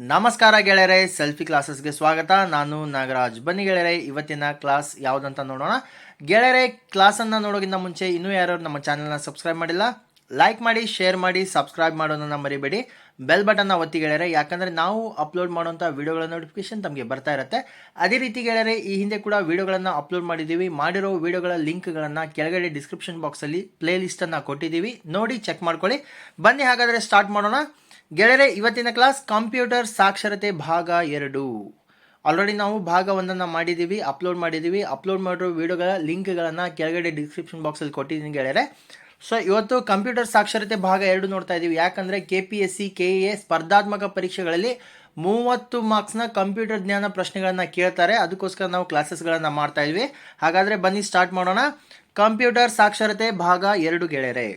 ನಮಸ್ಕಾರ ಗೆಳೆಯರೆ, ಸೆಲ್ಫಿ ಕ್ಲಾಸಸ್ಗೆ ಸ್ವಾಗತ. ನಾನು ನಾಗರಾಜ್. ಬನ್ನಿ ಗೆಳೆಯರೆ, ಇವತ್ತಿನ ಕ್ಲಾಸ್ ಯಾವುದಂತ ನೋಡೋಣ. ಗೆಳೆಯರೆ, ಕ್ಲಾಸನ್ನು ನೋಡೋಕ್ಕಿಂತ ಮುಂಚೆ ಇನ್ನೂ ಯಾರು ನಮ್ಮ ಚಾನಲ್ನ ಸಬ್ಸ್ಕ್ರೈಬ್ ಮಾಡಿಲ್ಲ? ಲೈಕ್ ಮಾಡಿ ಶೇರ್ ಮಾಡಿ ಸಬ್ಸ್ಕ್ರೈಬ್ ಮಾಡೋದನ್ನು ಮರಿಬೇಡಿ. ಬೆಲ್ ಬಟನ್ನ ಒತ್ತಿ ಗೆಳೆಯರೆ, ಯಾಕಂದರೆ ನಾವು ಅಪ್ಲೋಡ್ ಮಾಡುವಂಥ ವೀಡಿಯೋಗಳ ನೋಟಿಫಿಕೇಶನ್ ತಮಗೆ ಬರ್ತಾ ಇರುತ್ತೆ. ಅದೇ ರೀತಿ ಗೆಳೆಯರೆ, ಈ ಹಿಂದೆ ಕೂಡ ವೀಡಿಯೋಗಳನ್ನು ಅಪ್ಲೋಡ್ ಮಾಡಿದ್ದೀವಿ. ಮಾಡಿರೋ ವೀಡಿಯೋಗಳ ಲಿಂಕ್ಗಳನ್ನು ಕೆಳಗಡೆ ಡಿಸ್ಕ್ರಿಪ್ಷನ್ ಬಾಕ್ಸಲ್ಲಿ ಪ್ಲೇ ಲಿಸ್ಟನ್ನು ಕೊಟ್ಟಿದ್ದೀವಿ. ನೋಡಿ ಚೆಕ್ ಮಾಡ್ಕೊಳ್ಳಿ. ಬನ್ನಿ ಹಾಗಾದರೆ ಸ್ಟಾರ್ಟ್ ಮಾಡೋಣ. ಗೆಳೆಯರೆ, ಇವತ್ತಿನ ಕ್ಲಾಸ್ ಕಂಪ್ಯೂಟರ್ ಸಾಕ್ಷರತೆ ಭಾಗ ಎರಡು. ಆಲ್ರೆಡಿ ನಾವು ಭಾಗ ಒಂದನ್ನು ಮಾಡಿದ್ದೀವಿ ಅಪ್ಲೋಡ್ ಮಾಡಿದ್ದೀವಿ ಅಪ್ಲೋಡ್ ಮಾಡಿರೋ ವೀಡಿಯೋಗಳ ಲಿಂಕ್ಗಳನ್ನು ಕೆಳಗಡೆ ಡಿಸ್ಕ್ರಿಪ್ಷನ್ ಬಾಕ್ಸಲ್ಲಿ ಕೊಟ್ಟಿದ್ದೀನಿ ಗೆಳೆಯರೆ. ಸೊ ಇವತ್ತು ಕಂಪ್ಯೂಟರ್ ಸಾಕ್ಷರತೆ ಭಾಗ ಎರಡು ನೋಡ್ತಾ ಇದ್ದೀವಿ ಯಾಕಂದರೆ K P S C K A ಸ್ಪರ್ಧಾತ್ಮಕ ಪರೀಕ್ಷೆಗಳಲ್ಲಿ ಮೂವತ್ತು ಮಾರ್ಕ್ಸ್ನ ಕಂಪ್ಯೂಟರ್ ಜ್ಞಾನ ಪ್ರಶ್ನೆಗಳನ್ನು ಕೇಳ್ತಾರೆ. ಅದಕ್ಕೋಸ್ಕರ ನಾವು ಕ್ಲಾಸಸ್ಗಳನ್ನು ಮಾಡ್ತಾ ಇದ್ವಿ. ಹಾಗಾದರೆ ಬನ್ನಿ ಸ್ಟಾರ್ಟ್ ಮಾಡೋಣ. ಕಂಪ್ಯೂಟರ್ ಸಾಕ್ಷರತೆ ಭಾಗ ಎರಡು ಗೆಳೆಯರೆ.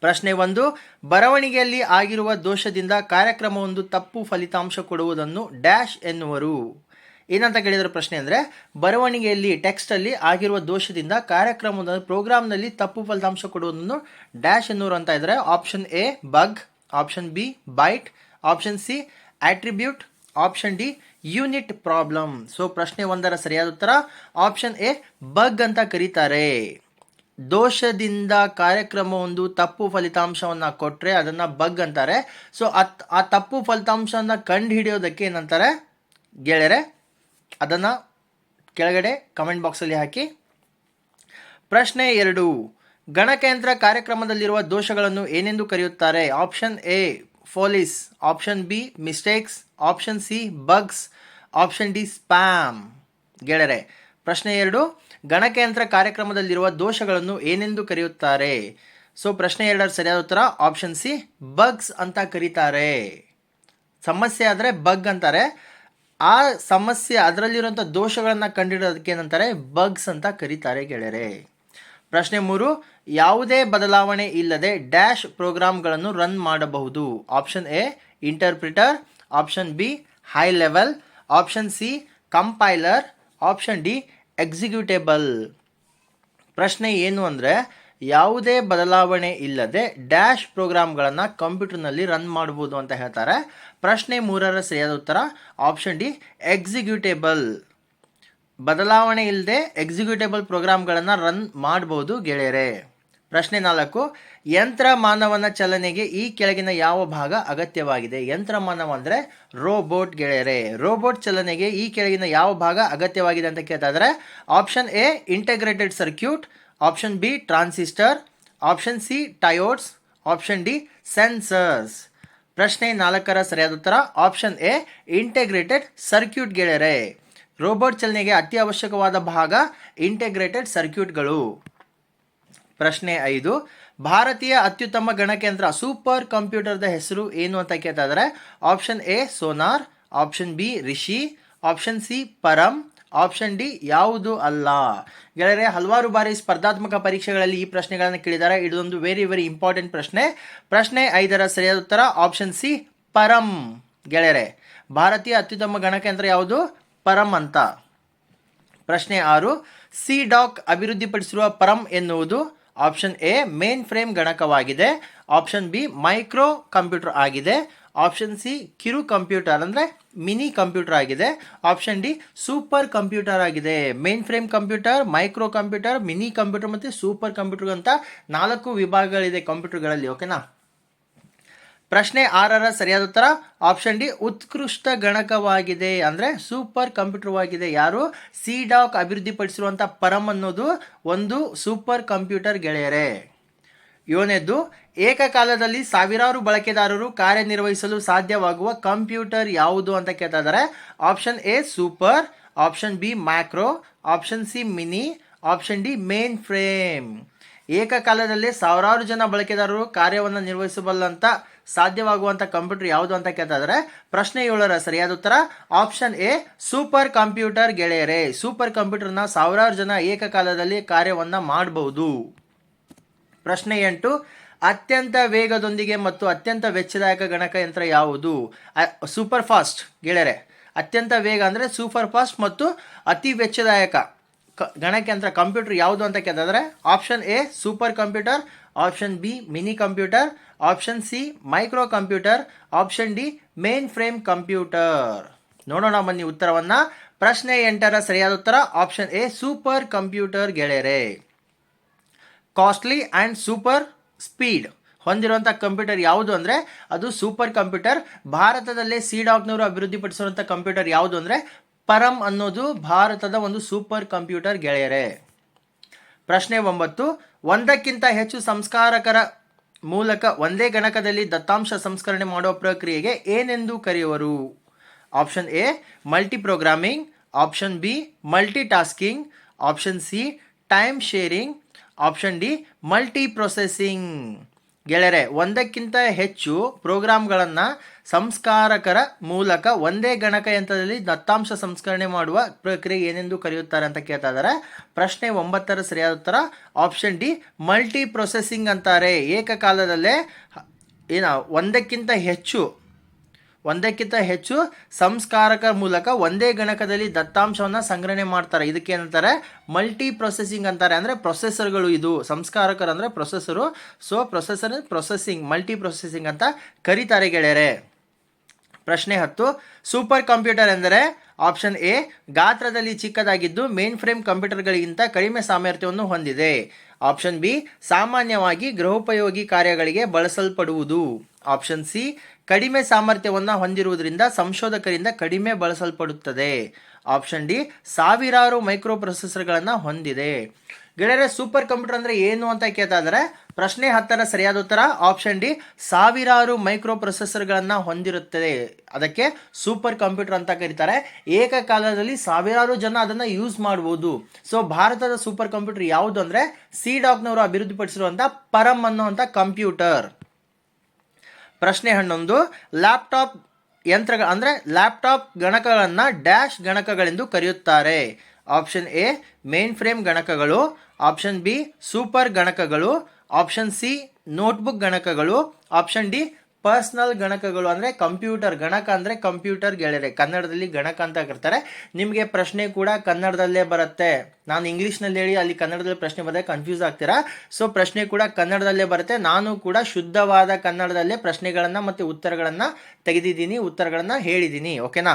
ಪ್ರಶ್ನೆ ಒಂದು, ಬರವಣಿಗೆಯಲ್ಲಿ ಆಗಿರುವ ದೋಷದಿಂದ ಕಾರ್ಯಕ್ರಮವೊಂದು ತಪ್ಪು ಫಲಿತಾಂಶ ಕೊಡುವುದನ್ನು ಡ್ಯಾಶ್ ಎನ್ನುವರು. ಏನಂತ ಕೇಳಿದ್ರೆ ಪ್ರಶ್ನೆ ಅಂದರೆ, ಬರವಣಿಗೆಯಲ್ಲಿ, ಟೆಕ್ಸ್ಟಲ್ಲಿ ಆಗಿರುವ ದೋಷದಿಂದ ಕಾರ್ಯಕ್ರಮದ ಪ್ರೋಗ್ರಾಮ್ನಲ್ಲಿ ತಪ್ಪು ಫಲಿತಾಂಶ ಕೊಡುವುದನ್ನು ಡ್ಯಾಶ್ ಎನ್ನುವರು ಅಂತ ಇದ್ದಾರೆ option A, bug, option B, byte, option C, attribute, option D, unit problem. So, ಪ್ರಶ್ನೆ ಒಂದರ ಸರಿಯಾದ ಉತ್ತರ, ಆಪ್ಷನ್ ಎ, ಬಗ್ ಅಂತ ಕರೀತಾರೆ. ದೋಷದಿಂದ ಕಾರ್ಯಕ್ರಮ ಒಂದು ತಪ್ಪು ಫಲಿತಾಂಶವನ್ನು ಕೊಟ್ಟರೆ ಅದನ್ನು ಬಗ್ ಅಂತಾರೆ. ಸೊ ಅತ್, ಆ ತಪ್ಪು ಫಲಿತಾಂಶವನ್ನು ಕಂಡು ಹಿಡಿಯೋದಕ್ಕೆ ಏನಂತಾರೆ? ಗೆಳೆಯರೆ, ಅದನ್ನು ಕೆಳಗಡೆ ಕಮೆಂಟ್ ಬಾಕ್ಸಲ್ಲಿ ಹಾಕಿ. ಪ್ರಶ್ನೆ ಎರಡು ಗಣಕಯಂತ್ರ ಕಾರ್ಯಕ್ರಮದಲ್ಲಿರುವ ದೋಷಗಳನ್ನು ಏನೆಂದು ಕರೆಯುತ್ತಾರೆ? Option A follies option B mistakes option C bugs option D spam ಗೆಳೆಯರೆ, ಪ್ರಶ್ನೆ ಎರಡು ಗಣಕಯಂತ್ರ ಕಾರ್ಯಕ್ರಮದಲ್ಲಿರುವ ದೋಷಗಳನ್ನು ಏನೆಂದು ಕರೆಯುತ್ತಾರೆ? ಸೊ ಪ್ರಶ್ನೆ ಎರಡರ ಸರಿಯಾದ ಉತ್ತರ ಆಪ್ಷನ್ ಸಿ ಬಗ್ಸ್ ಅಂತ ಕರೀತಾರೆ. ಸಮಸ್ಯೆ ಆದರೆ ಬಗ್ ಅಂತಾರೆ. ಆ ಸಮಸ್ಯೆ ಅದರಲ್ಲಿರುವಂಥ ದೋಷಗಳನ್ನು ಕಂಡುಹಿಡೋದಕ್ಕೆ ಏನಂತಾರೆ? ಬಗ್ಸ್ ಅಂತ ಕರೀತಾರೆ ಗೆಳೆಯರೆ. ಪ್ರಶ್ನೆ ಮೂರು, ಯಾವುದೇ ಬದಲಾವಣೆ ಇಲ್ಲದೆ ಡ್ಯಾಶ್ ಪ್ರೋಗ್ರಾಮ್ಗಳನ್ನು ರನ್ ಮಾಡಬಹುದು. Option A interpreter option B high level option C compiler option D executable ಪ್ರಶ್ನೆ ಏನು ಅಂದರೆ, ಯಾವುದೇ ಬದಲಾವಣೆ ಇಲ್ಲದೆ ಡ್ಯಾಶ್ ಪ್ರೋಗ್ರಾಮ್ಗಳನ್ನು ಕಂಪ್ಯೂಟರ್ನಲ್ಲಿ ರನ್ ಮಾಡ್ಬೋದು ಅಂತ ಹೇಳ್ತಾರೆ. ಪ್ರಶ್ನೆ ಮೂರರ ಸರಿಯಾದ ಉತ್ತರ, ಆಪ್ಷನ್ ಡಿ ಎಕ್ಸಿಕ್ಯೂಟೇಬಲ್ ಬದಲಾವಣೆ ಇಲ್ಲದೆ ಎಕ್ಸಿಕ್ಯೂಟೇಬಲ್ ಪ್ರೋಗ್ರಾಮ್ಗಳನ್ನು ರನ್ ಮಾಡ್ಬೋದು ಗೆಳೆಯರೆ. ಪ್ರಶ್ನೆ ನಾಲ್ಕು, ಯಂತ್ರ ಮಾನವನ ಚಲನೆಗೆ ಈ ಕೆಳಗಿನ ಯಾವ ಭಾಗ ಅಗತ್ಯವಾಗಿದೆ? ಯಂತ್ರ ಮಾನವ ಅಂದರೆ ರೋಬೋಟ್ ಗೆಳೆಯರೆ. ರೋಬೋಟ್ ಚಲನೆಗೆ ಈ ಕೆಳಗಿನ ಯಾವ ಭಾಗ ಅಗತ್ಯವಾಗಿದೆ ಅಂತ ಕೇಳ್ತಾ option A integrated circuit option B transistor option C diodes option D sensors ಪ್ರಶ್ನೆ ನಾಲ್ಕರ ಸರಿಯಾದ ಉತ್ತರ, ಆಪ್ಷನ್ ಎ ಇಂಟಗ್ರೇಟೆಡ್ ಸರ್ಕ್ಯೂಟ್ ಗೆಳೆಯರೆ. ರೋಬೋಟ್ ಚಲನೆಗೆ ಅತ್ಯವಶ್ಯಕವಾದ ಭಾಗ ಇಂಟಗ್ರೇಟೆಡ್ ಸರ್ಕ್ಯೂಟ್ಗಳು ಪ್ರಶ್ನೆ ಐದು. ಭಾರತೀಯ ಅತ್ಯುತ್ತಮ ಗಣಕೇಂದ್ರ ಸೂಪರ್ ಕಂಪ್ಯೂಟರ್ದ ಹೆಸರು ಏನು ಅಂತ ಕೇಳ್ತಾ ಇದ್ದಾರೆ option A, sonar. Option B, Rishi. Option C, Param. Option D, ಯಾವುದು ಅಲ್ಲ. ಗೆಳೆಯರೆ, ಹಲವಾರು ಬಾರಿ ಸ್ಪರ್ಧಾತ್ಮಕ ಪರೀಕ್ಷೆಗಳಲ್ಲಿ ಈ ಪ್ರಶ್ನೆಗಳನ್ನು ಕೇಳಿದ್ದಾರೆ. ಇದೊಂದು ವೆರಿ ವೆರಿ ಇಂಪಾರ್ಟೆಂಟ್ ಪ್ರಶ್ನೆ. ಪ್ರಶ್ನೆ ಐದರ ಸರಿಯಾದ ಉತ್ತರ ಆಪ್ಷನ್ ಸಿ, ಪರಂ. ಗೆಳೆಯರೆ, ಭಾರತೀಯ ಅತ್ಯುತ್ತಮ ಗಣಕಯಂತ್ರ ಯಾವುದು? ಪರಂ ಅಂತ. ಪ್ರಶ್ನೆ ಆರು. ಸಿ ಡಾಕ್ ಅಭಿವೃದ್ಧಿಪಡಿಸಿರುವ ಪರಂ ಎನ್ನುವುದು? ಆಪ್ಷನ್ ಎ ಮೇನ್ ಫ್ರೇಮ್ ಗಣಕವಾಗಿದೆ. ಆಪ್ಷನ್ ಬಿ ಮೈಕ್ರೋ ಕಂಪ್ಯೂಟರ್ ಆಗಿದೆ. ಆಪ್ಷನ್ ಸಿ ಕಿರು ಕಂಪ್ಯೂಟರ್ ಅಂದರೆ ಮಿನಿ ಕಂಪ್ಯೂಟರ್ ಆಗಿದೆ. ಆಪ್ಷನ್ ಡಿ ಸೂಪರ್ ಕಂಪ್ಯೂಟರ್ ಆಗಿದೆ. Mainframe computer micro computer mini computer ಮತ್ತು ಸೂಪರ್ ಕಂಪ್ಯೂಟರ್ ಅಂತ ನಾಲ್ಕು ವಿಭಾಗಗಳಿದೆ ಕಂಪ್ಯೂಟರ್ಗಳಲ್ಲಿ ಓಕೆನಾ ಪ್ರಶ್ನೆ ಆರರ ಸರಿಯಾದ ಉತ್ತರ ಆಪ್ಷನ್ ಡಿ ಉತ್ಕೃಷ್ಟ ಗಣಕವಾಗಿದೆ ಅಂದರೆ ಸೂಪರ್ ಕಂಪ್ಯೂಟರ್ವಾಗಿದೆ ಯಾರು? ಸಿ ಡಾಕ್ ಅಭಿವೃದ್ಧಿಪಡಿಸಿರುವಂಥ ಪರಂ ಅನ್ನೋದು ಒಂದು ಸೂಪರ್ ಕಂಪ್ಯೂಟರ್ ಗೆಳೆಯರೇ. ಇವನೆದ್ದು ಏಕಕಾಲದಲ್ಲಿ ಸಾವಿರಾರು ಬಳಕೆದಾರರು ಕಾರ್ಯನಿರ್ವಹಿಸಲು ಸಾಧ್ಯವಾಗುವ ಕಂಪ್ಯೂಟರ್ ಯಾವುದು ಅಂತ ಕೇಳ್ತಾ ಇದ್ದಾರೆ. Option A super option B macro option C mini option D mainframe ಏಕಕಾಲದಲ್ಲಿ ಸಾವಿರಾರು ಜನ ಬಳಕೆದಾರರು ಕಾರ್ಯವನ್ನು ನಿರ್ವಹಿಸಬಲ್ಲಂತ ಸಾಧ್ಯವಾಗುವಂಥ ಕಂಪ್ಯೂಟರ್ ಯಾವುದು ಅಂತ ಕೇಳ್ತಾ ಪ್ರಶ್ನೆ ಏಳರ ಸರಿಯಾದ ಉತ್ತರ, ಆಪ್ಷನ್ ಎ, ಸೂಪರ್ ಕಂಪ್ಯೂಟರ್ ಗೆಳೆಯರೇ. ಸೂಪರ್ ಕಂಪ್ಯೂಟರ್ನ ಸಾವಿರಾರು ಜನ ಏಕಕಾಲದಲ್ಲಿ ಕಾರ್ಯವನ್ನು ಮಾಡಬಹುದು ಪ್ರಶ್ನೆ ಎಂಟು, ಅತ್ಯಂತ ವೇಗದೊಂದಿಗೆ ಮತ್ತು ಅತ್ಯಂತ ವೆಚ್ಚದಾಯಕ ಗಣಕಯಂತ್ರ ಯಾವುದು? ಸೂಪರ್ ಫಾಸ್ಟ್ ಗೆಳೆಯರೆ. ಅತ್ಯಂತ ವೇಗ ಅಂದರೆ ಸೂಪರ್ ಫಾಸ್ಟ್ ಮತ್ತು ಅತಿ ವೆಚ್ಚದಾಯಕ ಕ ಗಣಕಯಂತ್ರ ಕಂಪ್ಯೂಟರ್ ಯಾವುದು ಅಂತ ಕೇಳಿದ್ರೆ option A, super computer, option B, mini computer option C micro computer option D mainframe computer ನೋಡೋಣ ಬನ್ನಿ ಉತ್ತರವನ್ನ. ಪ್ರಶ್ನೆ ಎಂಟರ ಸರಿಯಾದ ಉತ್ತರ. ಆಪ್ಷನ್ ಎ ಸೂಪರ್ ಕಂಪ್ಯೂಟರ್ ಗೆಳೆಯರೆ. ಕಾಸ್ಟ್ಲಿ ಆ್ಯಂಡ್ ಸೂಪರ್ ಸ್ಪೀಡ್ ಹೊಂದಿರುವಂಥ ಕಂಪ್ಯೂಟರ್ ಯಾವುದು ಅಂದರೆ, ಅದು ಸೂಪರ್ ಕಂಪ್ಯೂಟರ್ ಭಾರತದಲ್ಲೇ ಸಿ ಡಾಕ್ನವರು ಅಭಿವೃದ್ಧಿಪಡಿಸಿರುವಂಥ ಕಂಪ್ಯೂಟರ್ ಯಾವುದು ಅಂದರೆ, ಪರಂ ಅನ್ನೋದು ಭಾರತದ ಒಂದು ಸೂಪರ್ ಕಂಪ್ಯೂಟರ್ ಗೆಳೆಯರೆ. ಪ್ರಶ್ನೆ ಒಂಬತ್ತು. ಒಂದಕ್ಕಿಂತ ಹೆಚ್ಚು ಸಂಸ್ಕಾರಕರ ಮೂಲಕ ಒಂದೇ ಗಣಕದಲ್ಲಿ ದತ್ತಾಂಶ ಸಂಸ್ಕರಣೆ ಮಾಡುವ ಪ್ರಕ್ರಿಯೆಗೆ ಏನೆಂದು ಕರೆಯುವರು? Option A multiprogramming option B multitasking option C, time sharing. Option D multiprocessing ಗೆಳೆಯರೆ, ಒಂದಕ್ಕಿಂತ ಹೆಚ್ಚು ಪ್ರೋಗ್ರಾಮ್ಗಳನ್ನು ಸಂಸ್ಕಾರಕರ ಮೂಲಕ ಒಂದೇ ಗಣಕಯಂತ್ರದಲ್ಲಿ ದತ್ತಾಂಶ ಸಂಸ್ಕರಣೆ ಮಾಡುವ ಪ್ರಕ್ರಿಯೆ ಏನೆಂದು ಕರೆಯುತ್ತಾರೆ ಅಂತ ಕೇಳ್ತಾ ಇದ್ದಾರೆ. ಪ್ರಶ್ನೆ ಒಂಬತ್ತರ ಸರಿಯಾದ ಉತ್ತರ, ಆಪ್ಷನ್ ಡಿ ಮಲ್ಟಿ ಪ್ರೊಸೆಸಿಂಗ್ ಅಂತಾರೆ. ಏಕಕಾಲದಲ್ಲೇ, ಏನ, ಒಂದಕ್ಕಿಂತ ಹೆಚ್ಚು ಒಂದಕ್ಕಿಂತ ಹೆಚ್ಚು ಸಂಸ್ಕಾರಕ ಮೂಲಕ ಒಂದೇ ಗಣಕದಲ್ಲಿ ದತ್ತಾಂಶವನ್ನು ಸಂಗ್ರಹಣೆ ಮಾಡ್ತಾರೆ. ಇದಕ್ಕೆ ಏನಂತಾರೆ? ಮಲ್ಟಿ ಪ್ರೊಸೆಸಿಂಗ್ ಅಂತಾರೆ. ಅಂದರೆ ಪ್ರೊಸೆಸರ್ಗಳು ಇದು. ಸಂಸ್ಕಾರಕರು ಅಂದರೆ processor so processor processing multiprocessing ಅಂತ ಕರೀತಾರೆ ಗೆಳೆಯರೆ. ಪ್ರಶ್ನೆ ಹತ್ತು. ಸೂಪರ್ ಕಂಪ್ಯೂಟರ್ ಎಂದರೆ ಆಪ್ಷನ್ ಎ, ಗಾತ್ರದಲ್ಲಿ ಚಿಕ್ಕದಾಗಿದ್ದು ಮೇನ್ ಫ್ರೇಮ್ ಕಂಪ್ಯೂಟರ್ಗಳಿಗಿಂತ ಕಡಿಮೆ ಸಾಮರ್ಥ್ಯವನ್ನು ಹೊಂದಿದೆ. ಆಪ್ಷನ್ ಬಿ, ಸಾಮಾನ್ಯವಾಗಿ ಗೃಹೋಪಯೋಗಿ ಕಾರ್ಯಗಳಿಗೆ ಬಳಸಲ್ಪಡುವುದು. ಆಪ್ಷನ್ ಸಿ ಕಡಿಮೆ ಸಾಮರ್ಥ್ಯವನ್ನು ಹೊಂದಿರುವುದರಿಂದ ಸಂಶೋಧಕರಿಂದ ಕಡಿಮೆ ಬಳಸಲ್ಪಡುತ್ತದೆ. ಆಪ್ಷನ್ ಡಿ ಸಾವಿರಾರು ಮೈಕ್ರೋ ಪ್ರೊಸೆಸರ್ಗಳನ್ನು ಹೊಂದಿದೆ. ಗೆಳೆಯರೆ ಸೂಪರ್ ಕಂಪ್ಯೂಟರ್ ಅಂದರೆ ಏನು ಅಂತ ಕೇಳ್ತಾ ಇದ್ದಾರೆ ಪ್ರಶ್ನೆ ಹತ್ತರ ಸರಿಯಾದ ಉತ್ತರ. ಆಪ್ಷನ್ ಡಿ ಸಾವಿರಾರು ಮೈಕ್ರೋ ಪ್ರೊಸೆಸರ್ಗಳನ್ನು ಹೊಂದಿರುತ್ತದೆ. ಅದಕ್ಕೆ ಸೂಪರ್ ಕಂಪ್ಯೂಟರ್ ಅಂತ ಕರೀತಾರೆ. ಏಕಕಾಲದಲ್ಲಿ ಸಾವಿರಾರು ಜನ ಅದನ್ನು ಯೂಸ್ ಮಾಡ್ಬೋದು. ಸೊ ಭಾರತದ ಸೂಪರ್ ಕಂಪ್ಯೂಟರ್ ಯಾವುದು ಅಂದರೆ ಸಿ ಡಾಕ್ನವರು ಅಭಿವೃದ್ಧಿಪಡಿಸಿರುವಂಥ ಪರಮ್ ಅನ್ನುವಂಥ ಕಂಪ್ಯೂಟರ್ ಪ್ರಶ್ನೆ ಹನ್ನೊಂದು ಲ್ಯಾಪ್ಟಾಪ್ ಯಂತ್ರಗಳ ಅಂದರೆ ಲ್ಯಾಪ್ಟಾಪ್ ಗಣಕಗಳನ್ನು ಡ್ಯಾಶ್ ಗಣಕಗಳೆಂದು ಕರೆಯುತ್ತಾರೆ. ಆಪ್ಷನ್ ಎ ಮೇನ್ ಫ್ರೇಮ್ ಗಣಕಗಳು. ಆಪ್ಷನ್ ಬಿ ಸೂಪರ್ ಗಣಕಗಳು. ಆಪ್ಷನ್ ಸಿ ನೋಟ್ಬುಕ್ ಗಣಕಗಳು. ಆಪ್ಷನ್ ಡಿ ಪರ್ಸ್ನಲ್ ಗಣಕಗಳು ಅಂದರೆ ಕಂಪ್ಯೂಟರ್, ಗಣಕ ಅಂದರೆ ಕಂಪ್ಯೂಟರ್ ಗೆಳೆಯರೆ. ಕನ್ನಡದಲ್ಲಿ ಗಣಕ ಅಂತ ಕರ್ತಾರೆ. ನಿಮಗೆ ಪ್ರಶ್ನೆ ಕೂಡ ಕನ್ನಡದಲ್ಲೇ ಬರುತ್ತೆ. ನಾನು ಇಂಗ್ಲೀಷ್ನಲ್ಲಿ ಹೇಳಿ ಅಲ್ಲಿ ಕನ್ನಡದಲ್ಲಿ ಪ್ರಶ್ನೆ ಬಂದರೆ ಕನ್ಫ್ಯೂಸ್ ಆಗ್ತೀರಾ? ಸೊ ಪ್ರಶ್ನೆ ಕೂಡ ಕನ್ನಡದಲ್ಲೇ ಬರುತ್ತೆ. ನಾನು ಕೂಡ ಶುದ್ಧವಾದ ಕನ್ನಡದಲ್ಲೇ ಪ್ರಶ್ನೆಗಳನ್ನು ಮತ್ತು ಉತ್ತರಗಳನ್ನು ತೆಗೆದಿದ್ದೀನಿ, ಉತ್ತರಗಳನ್ನು ಹೇಳಿದ್ದೀನಿ. ಓಕೆನಾ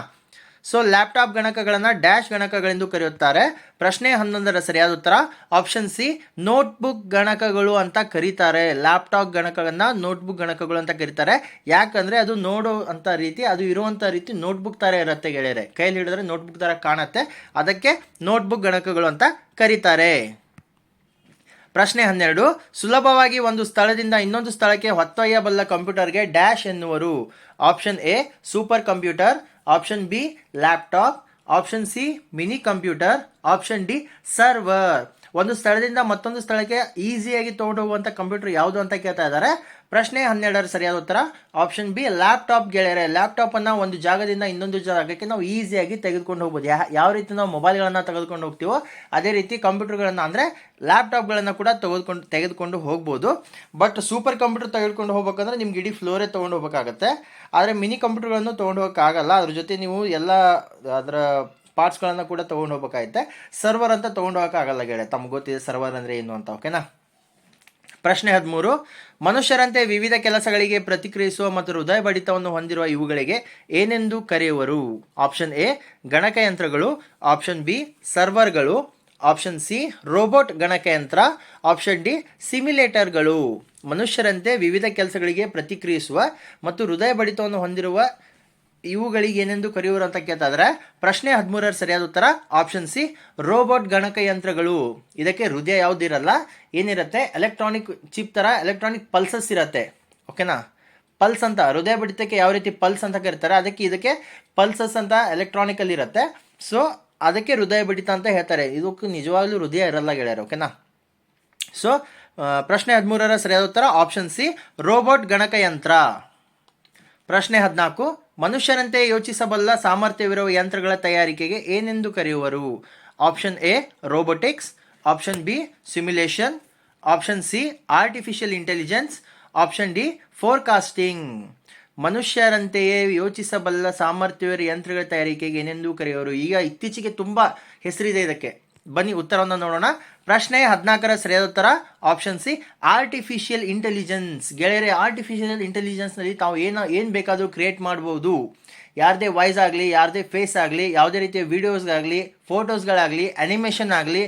ಸೊ ಲ್ಯಾಪ್ಟಾಪ್ ಗಣಕಗಳನ್ನು ಡ್ಯಾಶ್ ಗಣಕಗಳೆಂದು ಕರೆಯುತ್ತಾರೆ. ಪ್ರಶ್ನೆ ಹನ್ನೊಂದರ ಸರಿಯಾದ ಉತ್ತರ ಆಪ್ಷನ್ ಸಿ ನೋಟ್ಬುಕ್ ಗಣಕಗಳು ಅಂತ ಕರೀತಾರೆ. ಲ್ಯಾಪ್ಟಾಪ್ ಗಣಕಗಳನ್ನು ನೋಟ್ಬುಕ್ ಗಣಕಗಳು ಅಂತ ಕರೀತಾರೆ. ಯಾಕಂದರೆ ಅದು ನೋಡೋ ಅಂತ ರೀತಿ, ಅದು ಇರುವಂಥ ರೀತಿ ನೋಟ್ಬುಕ್ ಥರ ಇರುತ್ತೆ ಗೆಳೆಯರೆ. ಕೈಯಲ್ಲಿ ಹಿಡಿದ್ರೆ ನೋಟ್ಬುಕ್ ಥರ ಕಾಣುತ್ತೆ. ಅದಕ್ಕೆ ನೋಟ್ಬುಕ್ ಗಣಕಗಳು ಅಂತ ಕರೀತಾರೆ. ಪ್ರಶ್ನೆ ಹನ್ನೆರಡು, ಸುಲಭವಾಗಿ ಒಂದು ಸ್ಥಳದಿಂದ ಇನ್ನೊಂದು ಸ್ಥಳಕ್ಕೆ ಹೊತ್ತೊಯ್ಯಬಲ್ಲ ಕಂಪ್ಯೂಟರ್ಗೆ ಡ್ಯಾಶ್ ಎನ್ನುವರು. Option A, super computer. Option B, laptop. Option C, mini computer. Option D, server. ಒಂದು ಸ್ಥಳದಿಂದ ಮತ್ತೊಂದು ಸ್ಥಳಕ್ಕೆ ಈಸಿಯಾಗಿ ತೊಗೊಂಡು ಹೋಗುವಂಥ ಕಂಪ್ಯೂಟರ್ ಯಾವುದು ಅಂತ ಕೇಳ್ತಾ ಇದ್ದಾರೆ. ಪ್ರಶ್ನೆ ಹನ್ನೆರಡರ ಸರಿಯಾದ ಉತ್ತರ ಆಪ್ಷನ್ ಬಿ ಲ್ಯಾಪ್ಟಾಪ್ ಗೆಳೆಯರೆ ಲ್ಯಾಪ್ಟಾಪನ್ನು ಒಂದು ಜಾಗದಿಂದ ಇನ್ನೊಂದು ಜಾಗಕ್ಕೆ ನಾವು ಈಸಿಯಾಗಿ ತೆಗೆದುಕೊಂಡು ಹೋಗ್ಬೋದು. ಯಾವ ರೀತಿ ನಾವು ಮೊಬೈಲ್ಗಳನ್ನು ತೆಗೆದುಕೊಂಡು ಹೋಗ್ತೀವೋ, ಅದೇ ರೀತಿ ಕಂಪ್ಯೂಟರ್ಗಳನ್ನು ಅಂದರೆ ಲ್ಯಾಪ್ಟಾಪ್ಗಳನ್ನು ಕೂಡ ತೆಗೆದುಕೊಂಡು ತೆಗೆದುಕೊಂಡು ಹೋಗ್ಬೋದು. ಬಟ್ ಸೂಪರ್ ಕಂಪ್ಯೂಟರ್ ತೆಗೆದುಕೊಂಡು ಹೋಗ್ಬೇಕಂದ್ರೆ ನಿಮ್ಗೆ ಇಡೀ ಫ್ಲೋರೇ ತೊಗೊಂಡು ಹೋಗ್ಬೇಕಾಗತ್ತೆ. ಆದರೆ ಮಿನಿ ಕಂಪ್ಯೂಟರ್ಗಳನ್ನು ತೊಗೊಂಡು ಹೋಗೋಕ್ಕಾಗಲ್ಲ. ಅದ್ರ ಜೊತೆ ನೀವು ಎಲ್ಲ, ಅದರ ಪಾರ್ಟ್ಸ್ಗಳನ್ನು ಕೂಡ ತೊಗೊಂಡು ಹೋಗ್ಬೇಕಾಗುತ್ತೆ ಸರ್ವರ್ ಅಂತ ತೊಗೊಂಡು ಹೋಗೋಕ್ಕಾಗಲ್ಲ ಗೆಳೆ ತಮ್ಗೆ ಗೊತ್ತಿದೆ ಸರ್ವರ್ ಅಂದರೆ ಏನು ಅಂತ ಓಕೆನಾ ಪ್ರಶ್ನೆ ಹದಿಮೂರು, ಮನುಷ್ಯರಂತೆ ವಿವಿಧ ಕೆಲಸಗಳಿಗೆ ಪ್ರತಿಕ್ರಿಯಿಸುವ ಮತ್ತು ಹೃದಯ ಬಡಿತವನ್ನು ಹೊಂದಿರುವ ಇವುಗಳಿಗೆ ಏನೆಂದು ಕರೆಯುವರು? ಆಪ್ಷನ್ ಎ ಗಣಕಯಂತ್ರಗಳು. ಆಪ್ಷನ್ ಬಿ ಸರ್ವರ್ಗಳು ಆಪ್ಷನ್ ಸಿ ರೋಬೋಟ್ ಗಣಕಯಂತ್ರ. ಆಪ್ಷನ್ ಡಿ ಸಿಮ್ಯುಲೇಟರ್ಗಳು ಮನುಷ್ಯರಂತೆ ವಿವಿಧ ಕೆಲಸಗಳಿಗೆ ಪ್ರತಿಕ್ರಿಯಿಸುವ ಮತ್ತು ಹೃದಯ ಬಡಿತವನ್ನು ಹೊಂದಿರುವ ಇವುಗಳಿಗೆ ಏನೆಂದು ಕರೆಯುವರು ಅಂತ ಕೇಳ್ತಾ ಇದ್ದಾರೆ ಪ್ರಶ್ನೆ ಹದಿಮೂರರ ಸರಿಯಾದ ಉತ್ತರ ಆಪ್ಷನ್ ಸಿ ರೋಬೋಟ್ ಗಣಕಯಂತ್ರಗಳು. ಇದಕ್ಕೆ ಹೃದಯ ಯಾವುದಿರಲ್ಲ ಏನಿರುತ್ತೆ ಎಲೆಕ್ಟ್ರಾನಿಕ್ ಚಿಪ್ ಥರ ಎಲೆಕ್ಟ್ರಾನಿಕ್ ಪಲ್ಸಸ್ ಇರುತ್ತೆ. ಓಕೆನಾ ಪಲ್ಸ್ ಅಂತ, ಹೃದಯ ಬಡಿತಕ್ಕೆ ಯಾವ ರೀತಿ ಪಲ್ಸ್ ಅಂತ ಕರೀತಾರೆ, ಅದಕ್ಕೆ ಇದಕ್ಕೆ ಪಲ್ಸಸ್ ಅಂತ ಎಲೆಕ್ಟ್ರಾನಿಕಲ್ಲಿ ಇರುತ್ತೆ. ಸೊ ಅದಕ್ಕೆ ಹೃದಯ ಬಡಿತ ಅಂತ ಹೇಳ್ತಾರೆ. ಇದಕ್ಕೆ ನಿಜವಾಗ್ಲೂ ಹೃದಯ ಇರಲ್ಲ ಗೆಳೆಯರು ಓಕೆನಾ ಸೊ ಪ್ರಶ್ನೆ ಹದಿಮೂರರ ಸರಿಯಾದ ಉತ್ತರ ಆಪ್ಷನ್ ಸಿ ರೋಬೋಟ್ ಗಣಕಯಂತ್ರ. ಪ್ರಶ್ನೆ ಹದಿನಾಲ್ಕು ಮನುಷ್ಯರಂತೆ ಯೋಚಿಸಬಲ್ಲ ಸಾಮರ್ಥ್ಯವಿರುವ ಯಂತ್ರಗಳ ತಯಾರಿಕೆಗೆ ಏನೆಂದು ಕರೆಯುವರು? Option A robotics option B simulation option C artificial intelligence option D forecasting ಮನುಷ್ಯರಂತೆಯೇ ಯೋಚಿಸಬಲ್ಲ ಸಾಮರ್ಥ್ಯವಿರುವ ಯಂತ್ರಗಳ ತಯಾರಿಕೆಗೆ ಏನೆಂದು ಕರೆಯುವರು? ಈಗ ಇತ್ತೀಚೆಗೆ ತುಂಬ ಹೆಸರಿದೆ ಇದಕ್ಕೆ. ಬನ್ನಿ ಉತ್ತರವನ್ನು ನೋಡೋಣ. ಪ್ರಶ್ನೆ ಹದಿನಾಲ್ಕರ ಸರಿಯಾದ ಆಪ್ಷನ್ ಸಿ ಆರ್ಟಿಫಿಷಿಯಲ್ ಇಂಟೆಲಿಜೆನ್ಸ್ ಗೆಳೆಯರೆ ಆರ್ಟಿಫಿಷಿಯಲ್ ಇಂಟೆಲಿಜೆನ್ಸ್ನಲ್ಲಿ ತಾವು ಏನು ಏನು ಬೇಕಾದರೂ ಕ್ರಿಯೇಟ್ ಮಾಡ್ಬೋದು. ಯಾರದೇ ವಾಯ್ಸ್ ಆಗಲಿ, ಯಾರದೇ ಫೇಸ್ ಆಗಲಿ, ಯಾವುದೇ ರೀತಿಯ ವೀಡಿಯೋಸ್ಗಾಗಲಿ ಫೋಟೋಸ್ಗಳಾಗಲಿ ಅನಿಮೇಷನ್ ಆಗಲಿ,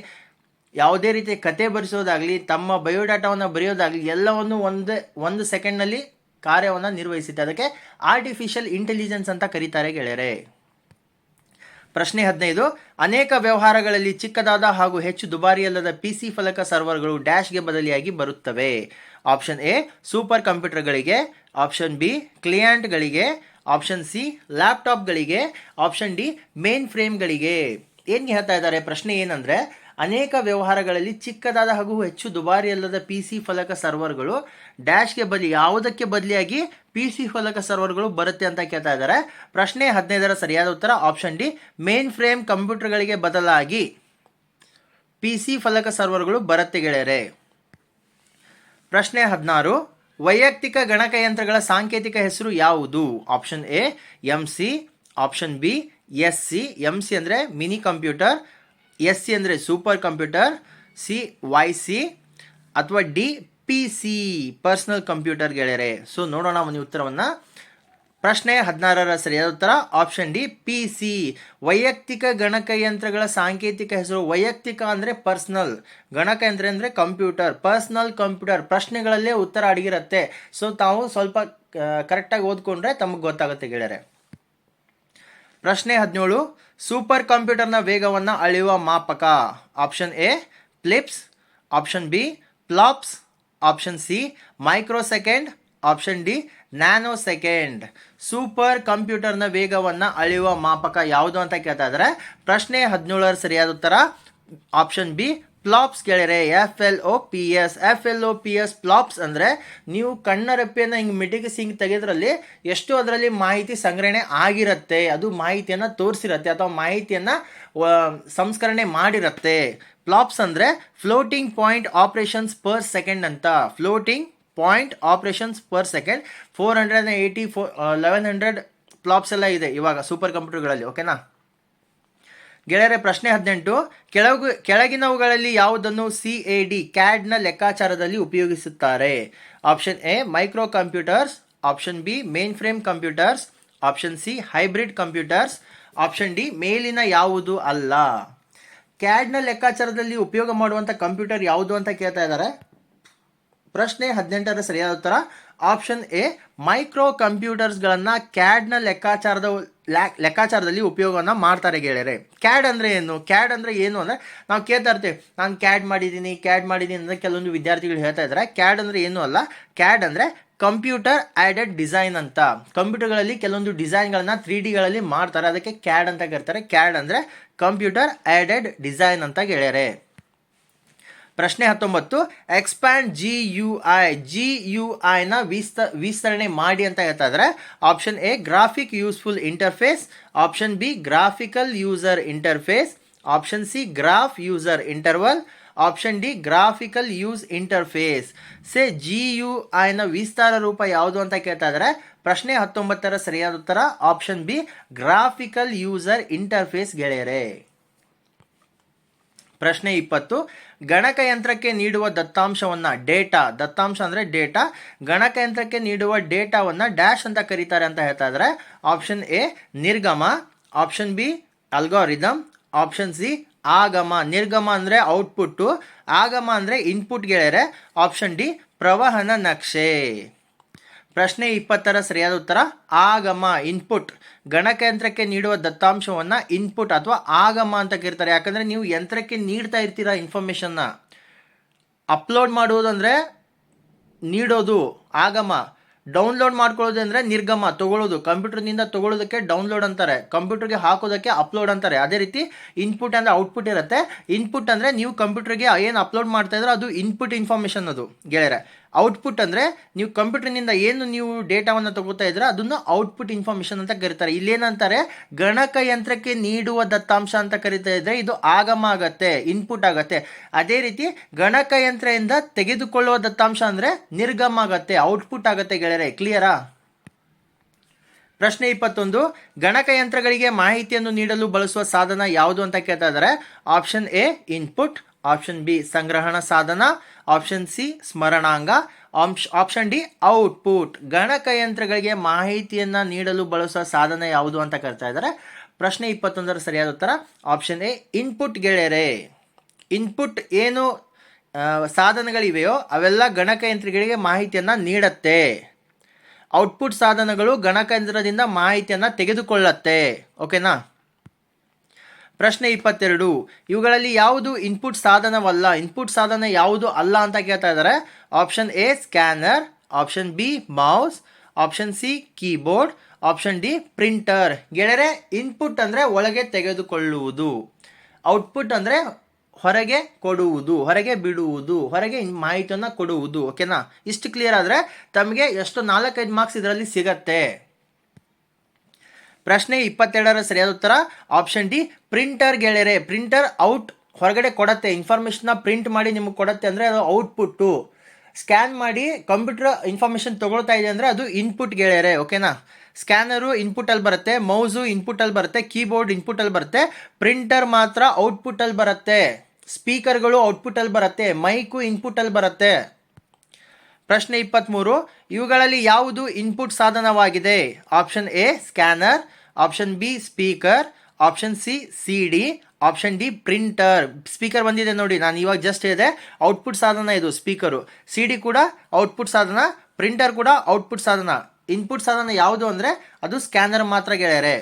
ಯಾವುದೇ ರೀತಿಯ ಕತೆ ಬರೆಸೋದಾಗಲಿ, ತಮ್ಮ ಬಯೋಡಾಟಾವನ್ನು ಬರೆಯೋದಾಗಲಿ, ಎಲ್ಲವನ್ನು ಒಂದೇ, ಒಂದು ಸೆಕೆಂಡ್ನಲ್ಲಿ ಕಾರ್ಯವನ್ನು ನಿರ್ವಹಿಸುತ್ತೆ. ಅದಕ್ಕೆ ಆರ್ಟಿಫಿಷಿಯಲ್ ಇಂಟೆಲಿಜೆನ್ಸ್ ಅಂತ ಕರೀತಾರೆ ಗೆಳೆಯರೆ. ಪ್ರಶ್ನೆ ಹದಿನೈದು, ಅನೇಕ ವ್ಯವಹಾರಗಳಲ್ಲಿ ಚಿಕ್ಕದಾದ ಹಾಗೂ ಹೆಚ್ಚು ದುಬಾರಿಯಲ್ಲದ ಪಿ ಸಿ ಫಲಕ ಸರ್ವರ್ಗಳು ಡ್ಯಾಶ್ಗೆ ಬದಲಿಯಾಗಿ ಬರುತ್ತವೆ. ಆಪ್ಷನ್ ಎ, ಸೂಪರ್ ಕಂಪ್ಯೂಟರ್ಗಳಿಗೆ. ಆಪ್ಷನ್ ಬಿ, ಕ್ಲಿಯಾಂಟ್ಗಳಿಗೆ. ಆಪ್ಷನ್ ಸಿ, ಲ್ಯಾಪ್ಟಾಪ್ಗಳಿಗೆ. ಆಪ್ಷನ್ ಡಿ, ಮೇನ್ ಫ್ರೇಮ್ಗಳಿಗೆ. ಏನು ಹೇಳ್ತಾ ಇದ್ದಾರೆ? ಪ್ರಶ್ನೆ ಏನಂದರೆ ಅನೇಕ ವ್ಯವಹಾರಗಳಲ್ಲಿ ಚಿಕ್ಕದಾದ ಹಾಗೂ ಹೆಚ್ಚು ದುಬಾರಿಯಲ್ಲದ ಪಿ ಸಿ ಫಲಕ ಸರ್ವರ್ಗಳು. ಡ್ಯಾಶ್ಗೆ ಬದಲಿ ಯಾವುದಕ್ಕೆ ಬದಲಿಯಾಗಿ ಪಿ ಸಿ ಫಲಕ ಸರ್ವರ್ಗಳು ಬರುತ್ತೆ ಅಂತ ಕೇಳ್ತಾ ಇದ್ದಾರೆ. ಪ್ರಶ್ನೆ ಹದಿನೈದರ ಸರಿಯಾದ ಉತ್ತರ ಆಪ್ಷನ್ ಡಿ, ಮೇನ್ ಫ್ರೇಮ್ ಕಂಪ್ಯೂಟರ್ಗಳಿಗೆ ಬದಲಾಗಿ ಪಿ ಸಿ ಫಲಕ ಸರ್ವರ್ಗಳು ಬರುತ್ತೆ ಗೆಳೆಯರೆ. ಪ್ರಶ್ನೆ ಹದಿನಾರು, ವೈಯಕ್ತಿಕ ಗಣಕಯಂತ್ರಗಳ ಸಾಂಕೇತಿಕ ಹೆಸರು ಯಾವುದು? Option A M C option B S C M C ಅಂದರೆ ಮಿನಿ ಕಂಪ್ಯೂಟರ್ ಎಸ್ ಸಿ ಅಂದರೆ super computer C Y C ಅಥವಾ D P C personal computer ಗೆಳೆಯರೆ. ಸೊ ನೋಡೋಣ ಒಂದು ಉತ್ತರವನ್ನು. ಪ್ರಶ್ನೆ ಹದಿನಾರರ ಸರಿಯಾದ ಉತ್ತರ? ಆಪ್ಷನ್ ಡಿ ಪಿ ಸಿ ವೈಯಕ್ತಿಕ ಗಣಕಯಂತ್ರಗಳ ಸಾಂಕೇತಿಕ ಹೆಸರು ವೈಯಕ್ತಿಕ ಅಂದರೆ ಪರ್ಸ್ನಲ್ ಗಣಕಯಂತ್ರ ಅಂದರೆ ಕಂಪ್ಯೂಟರ್ ಪರ್ಸ್ನಲ್ ಕಂಪ್ಯೂಟರ್ ಪ್ರಶ್ನೆಗಳಲ್ಲೇ ಉತ್ತರ ಅಡಗಿರುತ್ತೆ. ಸೊ ತಾವು ಸ್ವಲ್ಪ ಕರೆಕ್ಟಾಗಿ ಓದ್ಕೊಂಡ್ರೆ ತಮಗೆ ಗೊತ್ತಾಗುತ್ತೆ ಗೆಳೆಯರೆ. ಪ್ರಶ್ನೆ ಹದಿನೇಳು, ಸೂಪರ್ ಕಂಪ್ಯೂಟರ್ನ ವೇಗವನ್ನು ಅಳೆಯುವ ಮಾಪಕ. Option A flips option B flops option C microsecond option D nanosecond super ಕಂಪ್ಯೂಟರ್ನ ವೇಗವನ್ನು ಅಳೆಯುವ ಮಾಪಕ ಯಾವುದು ಅಂತ ಕೇಳ್ತಾ ಇದ್ದಾರೆ. ಪ್ರಶ್ನೆ ಹದಿನೇಳರ ಸರಿಯಾದ ಉತ್ತರ, ಆಪ್ಷನ್ ಬಿ ಪ್ಲಾಪ್ಸ್ ಗೆಳೆಯರೆ F L O P S F L O P S flops ಅಂದರೆ ನೀವು ಕಣ್ಣರೆಪ್ಪೆಯನ್ನು ಹಿಂಗೆ ಮಿಟಿಗಿಸಿ ಹಿಂಗೆ ತೆಗೆದ್ರಲ್ಲಿ ಎಷ್ಟು ಅದರಲ್ಲಿ ಮಾಹಿತಿ ಸಂಗ್ರಹಣೆ ಆಗಿರುತ್ತೆ. ಅದು ಮಾಹಿತಿಯನ್ನು ತೋರಿಸಿರುತ್ತೆ ಅಥವಾ ಮಾಹಿತಿಯನ್ನು ಸಂಸ್ಕರಣೆ ಮಾಡಿರುತ್ತೆ. ಪ್ಲಾಪ್ಸ್ ಅಂದರೆ floating point operations per second ಅಂತ. Floating point operations per second four hundred eighty four eleven hundred flops ಎಲ್ಲ ಇದೆ ಇವಾಗ ಸೂಪರ್ ಕಂಪ್ಯೂಟರ್ಗಳಲ್ಲಿ ಓಕೆನಾ ಗೆಳೆಯರೆ, ಪ್ರಶ್ನೆ ಹದಿನೆಂಟು. ಕೆಳಗು, ಕೆಳಗಿನವುಗಳಲ್ಲಿ ಯಾವುದನ್ನು ಸಿ ಎ ಡಿ ಕ್ಯಾಡ್ನ ಲೆಕ್ಕಾಚಾರದಲ್ಲಿ ಉಪಯೋಗಿಸುತ್ತಾರೆ? Option A micro computers option B mainframe computers. Option C, hybrid computers. Option D, ಮೇಲಿನ ಯಾವುದು ಅಲ್ಲ. ಕ್ಯಾಡ್ನ ಲೆಕ್ಕಾಚಾರದಲ್ಲಿ ಉಪಯೋಗ ಮಾಡುವಂಥ ಕಂಪ್ಯೂಟರ್ ಯಾವುದು ಅಂತ ಕೇಳ್ತಾ ಇದ್ದಾರೆ? ಪ್ರಶ್ನೆ ಹದಿನೆಂಟರ ಸರಿಯಾದ ಉತ್ತರ. ಆಪ್ಷನ್ ಎ, ಮೈಕ್ರೋ ಕಂಪ್ಯೂಟರ್ಸ್ಗಳನ್ನು ಕ್ಯಾಡ್ನ ಲೆಕ್ಕಾಚಾರದ ಲೆಕ್ಕಾಚಾರದಲ್ಲಿ ಉಪಯೋಗವನ್ನು ಮಾಡ್ತಾರೆ ಗೆಳೆಯರೆ. ಕ್ಯಾಡ್ ಅಂದರೆ ಏನು? ಕ್ಯಾಡ್ ಅಂದರೆ ಏನು ಅಂದರೆ ನಾವು ಕೇಳ್ತಾ ಇರ್ತೀವಿ, ನಾನು ಕ್ಯಾಡ್ ಮಾಡಿದ್ದೀನಿ ಕ್ಯಾಡ್ ಮಾಡಿದ್ದೀನಿ ಅಂದರೆ ಕೆಲವೊಂದು ವಿದ್ಯಾರ್ಥಿಗಳು ಹೇಳ್ತಾ ಇದ್ದಾರೆ. ಕ್ಯಾಡ್ ಅಂದರೆ ಏನು ಅಲ್ಲ? ಕ್ಯಾಡ್ ಅಂದರೆ ಕಂಪ್ಯೂಟರ್ ಆ್ಯಡೆಡ್ ಡಿಸೈನ್ ಅಂತ. ಕಂಪ್ಯೂಟರ್ಗಳಲ್ಲಿ ಕೆಲವೊಂದು ಡಿಸೈನ್ಗಳನ್ನು ತ್ರೀ ಡಿಗಳಲ್ಲಿ ಮಾಡ್ತಾರೆ. ಅದಕ್ಕೆ ಕ್ಯಾಡ್ ಅಂತ ಕರ್ತಾರೆ. ಕ್ಯಾಡ್ ಅಂದರೆ ಕಂಪ್ಯೂಟರ್ ಆ್ಯಡೆಡ್ ಡಿಸೈನ್ ಅಂತ ಗೆಳೆಯರೆ. ಪ್ರಶ್ನೆ ಹತ್ತೊಂಬತ್ತು expand G U I G U ಐನ ವಿಸ್ತ, ವಿಸ್ತರಣೆ ಮಾಡಿ ಅಂತ ಹೇಳ್ತಾ ಇದ್ದಾರೆ option A graphic useful interface option B graphical user interface option C graph user interval option D graphical use interface ಸೆ ಜಿ ಯು ಐನ ವಿಸ್ತಾರ ರೂಪ ಯಾವುದು ಅಂತ ಕೇಳ್ತಾ ಇದ್ದಾರೆ ಪ್ರಶ್ನೆ ಹತ್ತೊಂಬತ್ತರ ಸರಿಯಾದ ಉತ್ತರ. Option B graphical user interface ಗೆಳೆಯರೆ. ಪ್ರಶ್ನೆ ಇಪ್ಪತ್ತು. ಗಣಕಯಂತ್ರಕ್ಕೆ ನೀಡುವ ದತ್ತಾಂಶವನ್ನು ಡೇಟಾ, ದತ್ತಾಂಶ ಅಂದರೆ ಡೇಟಾ ಗಣಕಯಂತ್ರಕ್ಕೆ ನೀಡುವ ಡೇಟಾವನ್ನು ಡ್ಯಾಶ್ ಅಂತ ಕರೀತಾರೆ ಅಂತ ಹೇಳ್ತಾ ಇದ್ದಾರೆ option A, ನಿರ್ಗಮ. Option B, algorithm. Option C, ಆಗಮ. ನಿರ್ಗಮ ಅಂದರೆ ಔಟ್ಪುಟ್ಟು, ಆಗಮ ಅಂದರೆ ಇನ್ಪುಟ್ ಗೆಳೆಯರೆ. ಆಪ್ಷನ್ ಡಿ, ಪ್ರವಹನ ನಕ್ಷೆ. ಪ್ರಶ್ನೆ ಇಪ್ಪತ್ತರ ಸರಿಯಾದ ಉತ್ತರ, ಆಗಮ ಇನ್ಪುಟ್ ಗಣಕಯಂತ್ರಕ್ಕೆ ನೀಡುವ ದತ್ತಾಂಶವನ್ನು ಇನ್ಪುಟ್ ಅಥವಾ ಆಗಮ ಅಂತ ಕರೀತಾರೆ. ಯಾಕಂದರೆ ನೀವು ಯಂತ್ರಕ್ಕೆ ನೀಡ್ತಾ ಇರ್ತೀರ ಇನ್ಫಾರ್ಮೇಷನ್ನ ಅಪ್ಲೋಡ್ ಮಾಡುವುದು ಅಂದರೆ ನೀಡೋದು, ಆಗಮ. ಡೌನ್ಲೋಡ್ ಮಾಡ್ಕೊಳ್ಳೋದು ಅಂದರೆ ನಿರ್ಗಮ, ತಗೊಳ್ಳೋದು. ಕಂಪ್ಯೂಟರ್ನಿಂದ ತಗೊಳ್ಳೋದಕ್ಕೆ ಡೌನ್ಲೋಡ್ ಅಂತಾರೆ. ಕಂಪ್ಯೂಟರ್ಗೆ ಹಾಕೋದಕ್ಕೆ ಅಪ್ಲೋಡ್ ಅಂತಾರೆ. ಅದೇ ರೀತಿ ಇನ್ಪುಟ್ ಅಂದರೆ ಔಟ್ಪುಟ್ ಇರುತ್ತೆ. ಇನ್ಪುಟ್ ಅಂದರೆ ನೀವು ಕಂಪ್ಯೂಟರ್ಗೆ ಏನು ಅಪ್ಲೋಡ್ ಮಾಡ್ತಾ ಇದ್ರೆ ಅದು ಇನ್ಪುಟ್ ಇನ್ಫಾರ್ಮೇಷನ್ ಅದು. ಗೆಳೆಯರೆ ಔಟ್ಪುಟ್ ಅಂದರೆ ನೀವು ಕಂಪ್ಯೂಟರ್ನಿಂದ ಏನು ನೀವು ಡೇಟಾವನ್ನು ತಗೋತಾ ಇದ್ರೆ ಅದನ್ನು ಔಟ್ಪುಟ್ ಇನ್ಫಾರ್ಮೇಷನ್ ಅಂತ ಕರೀತಾರೆ. ಇಲ್ಲೇನಂತಾರೆ? ಗಣಕಯಂತ್ರಕ್ಕೆ ನೀಡುವ ದತ್ತಾಂಶ ಅಂತ ಕರಿತಾ ಇದ್ರೆ ಇದು ಆಗಮ ಆಗತ್ತೆ ಇನ್ಪುಟ್ ಆಗತ್ತೆ. ಅದೇ ರೀತಿ ಗಣಕಯಂತ್ರದಿಂದ ತೆಗೆದುಕೊಳ್ಳುವ ದತ್ತಾಂಶ ಅಂದರೆ ನಿರ್ಗಮ ಆಗತ್ತೆ ಔಟ್ಪುಟ್ ಆಗತ್ತೆ ಗೆಳೆಯರೆ. ಕ್ಲಿಯರಾ ಪ್ರಶ್ನೆ ಇಪ್ಪತ್ತೊಂದು. ಗಣಕಯಂತ್ರಗಳಿಗೆ ಮಾಹಿತಿಯನ್ನು ನೀಡಲು ಬಳಸುವ ಸಾಧನ ಯಾವುದು ಅಂತ ಕೇಳ್ತಾ ಇದ್ದಾರೆ? Option A input option B ಸಂಗ್ರಹಣ ಸಾಧನ, ಆಪ್ಷನ್ ಸಿ ಸ್ಮರಣಾಂಗ, ಆಪ್ಷ್- ಆಪ್ಷನ್ ಡಿ ಔಟ್ಪುಟ್. ಗಣಕಯಂತ್ರಗಳಿಗೆ ಮಾಹಿತಿಯನ್ನು ನೀಡಲು ಬಳಸುವ ಸಾಧನ ಯಾವುದು ಅಂತ ಕರಿತಾ ಇದ್ದಾರೆ ಪ್ರಶ್ನೆ ಇಪ್ಪತ್ತೊಂದರ ಸರಿಯಾದ ಉತ್ತರ, ಆಪ್ಷನ್ ಎ ಇನ್ಪುಟ್ ಗೆಳೆಯರೆ. ಇನ್ಪುಟ್ ಏನು ಸಾಧನಗಳಿವೆಯೋ ಅವೆಲ್ಲ ಗಣಕಯಂತ್ರಗಳಿಗೆ ಮಾಹಿತಿಯನ್ನು ನೀಡತ್ತೆ. ಔಟ್ಪುಟ್ ಸಾಧನಗಳು ಗಣಕಯಂತ್ರದಿಂದ ಮಾಹಿತಿಯನ್ನು ತೆಗೆದುಕೊಳ್ಳತ್ತೆ. ಓಕೆನಾ? ಪ್ರಶ್ನೆ ಇಪ್ಪತ್ತೆರಡು, ಇವುಗಳಲ್ಲಿ ಯಾವುದು ಇನ್ಪುಟ್ ಸಾಧನವಲ್ಲ? ಇನ್ಪುಟ್ ಸಾಧನ ಯಾವುದು ಅಲ್ಲ ಅಂತ ಕೇಳ್ತಾ ಇದ್ದಾರೆ. Option A scanner option B mouse option C keyboard option D printer ಗೆಳೆಯರೆ ಇನ್ಪುಟ್ ಅಂದರೆ ಒಳಗೆ ತೆಗೆದುಕೊಳ್ಳುವುದು. ಔಟ್ಪುಟ್ ಅಂದರೆ ಹೊರಗೆ ಕೊಡುವುದು, ಹೊರಗೆ ಬಿಡುವುದು, ಹೊರಗೆ ಮಾಹಿತಿಯನ್ನು ಕೊಡುವುದು ಓಕೆನಾ ಇಷ್ಟು ಕ್ಲಿಯರ್ ಆದರೆ ತಮಗೆ ಎಷ್ಟು ನಾಲ್ಕೈದು ಮಾರ್ಕ್ಸ್ ಇದರಲ್ಲಿ ಸಿಗತ್ತೆ. ಪ್ರಶ್ನೆ ಇಪ್ಪತ್ತೆರಡರ ಸರಿಯಾದ ಉತ್ತರ ಆಪ್ಷನ್ ಡಿ ಪ್ರಿಂಟರ್ ಗೆಳೆಯರೆ ಪ್ರಿಂಟರ್ ಔಟ್ ಹೊರಗಡೆ ಕೊಡತ್ತೆ ಇನ್ಫಾರ್ಮೇಷನ್ನ ಪ್ರಿಂಟ್ ಮಾಡಿ ನಿಮಗೆ ಕೊಡತ್ತೆ ಅಂದರೆ ಅದು ಔಟ್ಪುಟ್ಟು ಸ್ಕ್ಯಾನ್ ಮಾಡಿ ಕಂಪ್ಯೂಟರ್ ಇನ್ಫಾರ್ಮೇಷನ್ ತೊಗೊಳ್ತಾ ಇದೆ ಅಂದರೆ ಅದು ಇನ್ಪುಟ್ ಗೆಳೆಯರೆ ಓಕೆನಾ ಸ್ಕ್ಯಾನರು ಇನ್ಪುಟಲ್ಲಿ ಬರುತ್ತೆ ಮೌಸು ಇನ್ಪುಟಲ್ಲಿ ಬರುತ್ತೆ ಕೀಬೋರ್ಡ್ ಇನ್ಪುಟಲ್ಲಿ ಬರುತ್ತೆ ಪ್ರಿಂಟರ್ ಮಾತ್ರ ಔಟ್ಪುಟಲ್ಲಿ ಬರುತ್ತೆ ಸ್ಪೀಕರ್ಗಳು ಔಟ್ಪುಟಲ್ಲಿ ಬರುತ್ತೆ ಮೈಕು ಇನ್ಪುಟಲ್ಲಿ ಬರುತ್ತೆ. ಪ್ರಶ್ನೆ ಇಪ್ಪತ್ತ್ಮೂರು ಇವುಗಳಲ್ಲಿ ಯಾವುದು ಇನ್ಪುಟ್ ಸಾಧನವಾಗಿದೆ? Option A scanner option B speaker option C C D option D printer speaker ಬಂದಿದೆ ನೋಡಿ, ನಾನು ಇವಾಗ ಜಸ್ಟ್ ಹೇಳಿದೆ ಔಟ್ಪುಟ್ ಸಾಧನ ಇದು ಸ್ಪೀಕರು ಸಿ ಡಿ ಕೂಡ ಔಟ್ಪುಟ್ ಸಾಧನ. ಪ್ರಿಂಟರ್ ಕೂಡ ಔಟ್ಪುಟ್ ಸಾಧನ. ಇನ್ಪುಟ್ ಸಾಧನ ಯಾವುದು ಅಂದರೆ, ಅದು ಸ್ಕ್ಯಾನರ್ ಮಾತ್ರ ಗೆಳೆಯರೆ.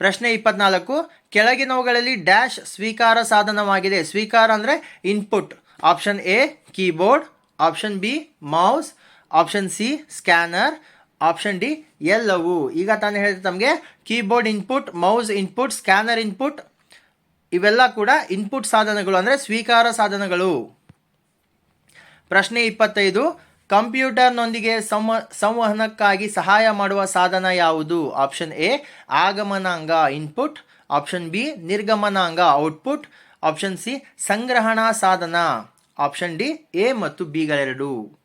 ಪ್ರಶ್ನೆ ಇಪ್ಪತ್ನಾಲ್ಕು, ಕೆಳಗಿನವುಗಳಲ್ಲಿ ಡ್ಯಾಶ್ ಸ್ವೀಕಾರ ಸಾಧನವಾಗಿದೆ. ಸ್ವೀಕಾರ ಅಂದರೆ input option A keyboard option B mouse option C scanner option D ಎಲ್ಲವು. ಈಗ ತಾನೇ ಹೇಳಿದ್ರೆ ತಮಗೆ keyboard input mouse input scanner input ಇವೆಲ್ಲ ಕೂಡ ಇನ್ಪುಟ್ ಸಾಧನಗಳು ಅಂದರೆ ಸ್ವೀಕಾರ ಸಾಧನಗಳು. ಪ್ರಶ್ನೆ ಇಪ್ಪತ್ತೈದು, ಕಂಪ್ಯೂಟರ್ನೊಂದಿಗೆ ಸಂವ, ಸಂವಹನಕ್ಕಾಗಿ ಸಹಾಯ ಮಾಡುವ ಸಾಧನ ಯಾವುದು? ಆಪ್ಷನ್ ಎ ಆಗಮನಾಂಗ ಇನ್ಪುಟ್ ಆಪ್ಷನ್ ಬಿ ನಿರ್ಗಮನಾಂಗ ಔಟ್ಪುಟ್ ಆಪ್ಷನ್ ಸಿ ಸಂಗ್ರಹಣಾ ಸಾಧನ. ಆಪ್ಷನ್ ಡಿ ಎ ಮತ್ತು ಬಿಗಳೆರಡು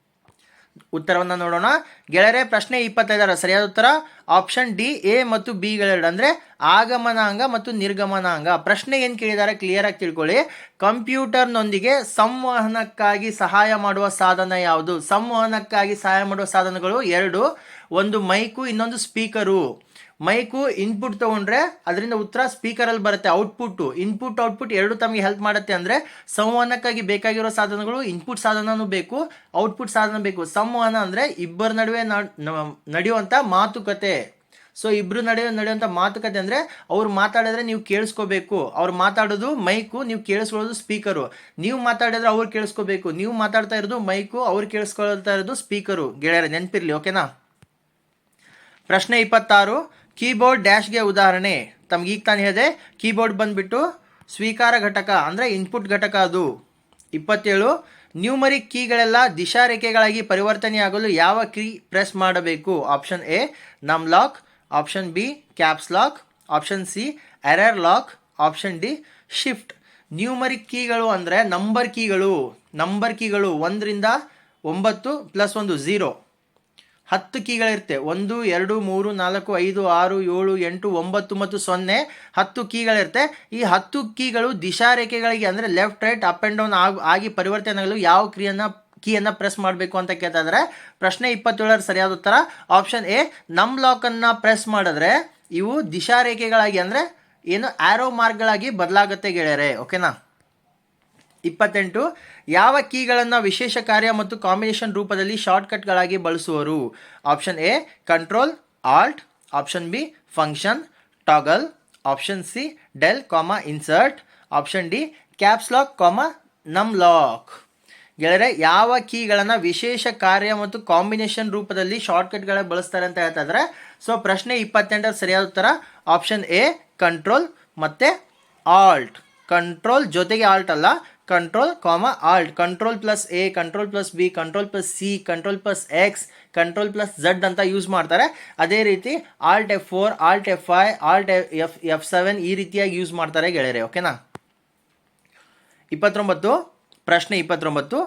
ಉತ್ತರವನ್ನು ನೋಡೋಣ. ಗೆಳೆಯರೆ, ಪ್ರಶ್ನೆ ಇಪ್ಪತ್ತೈದರ ಸರಿಯಾದ ಉತ್ತರ? ಆಪ್ಷನ್ ಡಿ, ಎ ಮತ್ತು ಬಿಗಳೆರಡು ಅಂದರೆ ಆಗಮನಾಂಗ ಮತ್ತು ನಿರ್ಗಮನಾಂಗ. ಪ್ರಶ್ನೆ ಏನು ಕೇಳಿದ್ದಾರೆ? ಕ್ಲಿಯರ್ ಆಗಿ ತಿಳ್ಕೊಳ್ಳಿ. ಕಂಪ್ಯೂಟರ್ನೊಂದಿಗೆ ಸಂವಹನಕ್ಕಾಗಿ ಸಹಾಯ ಮಾಡುವ ಸಾಧನ ಯಾವುದು? ಸಂವಹನಕ್ಕಾಗಿ ಸಹಾಯ ಮಾಡುವ ಸಾಧನಗಳು ಎರಡು. ಒಂದು ಮೈಕು, ಇನ್ನೊಂದು ಸ್ಪೀಕರು. ಮೈಕು ಇನ್ಪುಟ್ ತೊಗೊಂಡ್ರೆ ಅದರಿಂದ ಉತ್ತರ ಸ್ಪೀಕರಲ್ಲಿ ಬರುತ್ತೆ ಔಟ್ಪುಟ್ ಇನ್ಪುಟ್ ಔಟ್ಪುಟ್ ಎರಡು ತಮಗೆ ಹೆಲ್ಪ್ ಮಾಡುತ್ತೆ ಅಂದರೆ ಸಂವಹನಕ್ಕಾಗಿ ಬೇಕಾಗಿರೋ ಸಾಧನಗಳು ಇನ್ಪುಟ್ ಸಾಧನನೂ ಬೇಕು ಔಟ್ಪುಟ್ ಸಾಧನ ಬೇಕು. ಸಂವಹನ ಅಂದರೆ ಇಬ್ಬರ ನಡುವೆ ನಡೆಯುವಂತ ಮಾತುಕತೆ. ಸೊ ಇಬ್ರು ನಡೆಯೋ ನಡೆಯುವಂಥ ಮಾತುಕತೆ ಅಂದರೆ ಅವ್ರು ಮಾತಾಡಿದ್ರೆ ನೀವು ಕೇಳಿಸ್ಕೋಬೇಕು. ಅವ್ರು ಮಾತಾಡೋದು ಮೈಕು ನೀವು ಕೇಳಿಸ್ಕೊಳ್ಳೋದು ಸ್ಪೀಕರು ನೀವು ಮಾತಾಡಿದ್ರೆ ಅವ್ರು ಕೇಳಿಸ್ಕೋಬೇಕು. ನೀವು ಮಾತಾಡ್ತಾ ಇರೋದು ಮೈಕು ಅವ್ರು ಕೇಳಿಸ್ಕೊಳ್ತಾ ಇರೋದು ಸ್ಪೀಕರು ಗೆಳೆಯರ, ನೆನಪಿರ್ಲಿ ಓಕೆನಾ ಪ್ರಶ್ನೆ ಇಪ್ಪತ್ತಾರು. ಕೀಬೋರ್ಡ್ ಡ್ಯಾಶ್ಗೆ ಉದಾಹರಣೆ. ತಮ್ಗೆ ಈಗ ತಾನು ಹೇಳಿದೆ, ಕೀಬೋರ್ಡ್ ಬಂದ್ಬಿಟ್ಟು ಸ್ವೀಕಾರ ಘಟಕ, ಅಂದರೆ ಇನ್ಪುಟ್ ಘಟಕ ಅದು. ಇಪ್ಪತ್ತೇಳು ನ್ಯೂಮರಿಕ್ ಕೀಗಳೆಲ್ಲ ದಿಶಾರೇಖೆಗಳಾಗಿ ಪರಿವರ್ತನೆಯಾಗಲು ಯಾವ ಕೀ ಪ್ರೆಸ್ ಮಾಡಬೇಕು? Option A num lock option B caps lock option C error lock option D shift numeric ಕೀಗಳು ಅಂದರೆ ನಂಬರ್ ಕೀಗಳು ನಂಬರ್ ಕೀಗಳು ಒಂದರಿಂದ ಒಂಬತ್ತು ಪ್ಲಸ್ ಒಂದು ಝೀರೋ ಹತ್ತು ಕೀಗಳಿರುತ್ತೆ. ಒಂದು, ಎರಡು, ಮೂರು, ನಾಲ್ಕು, ಐದು, ಆರು, ಏಳು, ಎಂಟು, ಒಂಬತ್ತು ಮತ್ತು ಸೊನ್ನೆ ಹತ್ತು ಕೀಗಳಿರುತ್ತೆ. ಈ ಹತ್ತು ಕೀಗಳು ದಿಶಾರೇಖೆಗಳಿಗೆ ಅಂದರೆ left right up and down ಆಗಿ ಆಗಿ ಪರಿವರ್ತನೆ ಆಗಲು ಯಾವ ಕ್ರಿಯೆಯನ್ನು, ಕೀಯನ್ನು ಪ್ರೆಸ್ ಮಾಡಬೇಕು ಅಂತ ಕೇಳ್ತಾ ಪ್ರಶ್ನೆ ಇಪ್ಪತ್ತೇಳರ ಸರಿಯಾದ ಉತ್ತರ. ಆಪ್ಷನ್ ಎ ನಮ್ ಲಾಕನ್ನು ಪ್ರೆಸ್ ಮಾಡಿದ್ರೆ ಇವು ದಿಶಾರೇಖೆಗಳಾಗಿ ಅಂದರೆ ಏನು ಆ್ಯರೋ ಮಾರ್ಕ್ಗಳಾಗಿ ಬದಲಾಗುತ್ತೆ ಗೆಳೆಯರೆ. ಓಕೆನಾ ಇಪ್ಪತ್ತೆಂಟು, ಯಾವ ಕೀಗಳನ್ನು ವಿಶೇಷ ಕಾರ್ಯ ಮತ್ತು ಕಾಂಬಿನೇಷನ್ ರೂಪದಲ್ಲಿ ಶಾರ್ಟ್ಕಟ್ಗಳಾಗಿ ಬಳಸುವರು? Option A, control, alt. Option B, function, toggle. Option C, del comma insert. Option D, caps lock comma num lock. ಗೆಳೆಯರೆ, ಯಾವ ಕೀಗಳನ್ನು ವಿಶೇಷ ಕಾರ್ಯ ಮತ್ತು ಕಾಂಬಿನೇಷನ್ ರೂಪದಲ್ಲಿ ಶಾರ್ಟ್ಕಟ್ಗಳ ಬಳಸ್ತಾರೆ ಅಂತ ಹೇಳ್ತಾ ಸೊ, ಪ್ರಶ್ನೆ ಇಪ್ಪತ್ತೆಂಟರ ಸರಿಯಾದ ಉತ್ತರ, ಆಪ್ಷನ್ ಎ, ಕಂಟ್ರೋಲ್ ಮತ್ತು ಆಲ್ಟ್. ಕಂಟ್ರೋಲ್ ಜೊತೆಗೆ ಆಲ್ಟ್ ಅಲ್ಲ control comma alt control plus A control plus B control plus C control plus X control plus Z ಅಂತ ಯೂಸ್ ಮಾಡ್ತಾರೆ. ಅದೇ ರೀತಿ alt F four alt F five alt F F seven ಈ ರೀತಿಯಾಗಿ use ಮಾಡ್ತಾರೆ ಗೆಳೆಯರೆ ಓಕೆನಾ ಇಪ್ಪತ್ತೊಂಬತ್ತು, ಪ್ರಶ್ನೆ ಇಪ್ಪತ್ತೊಂಬತ್ತು.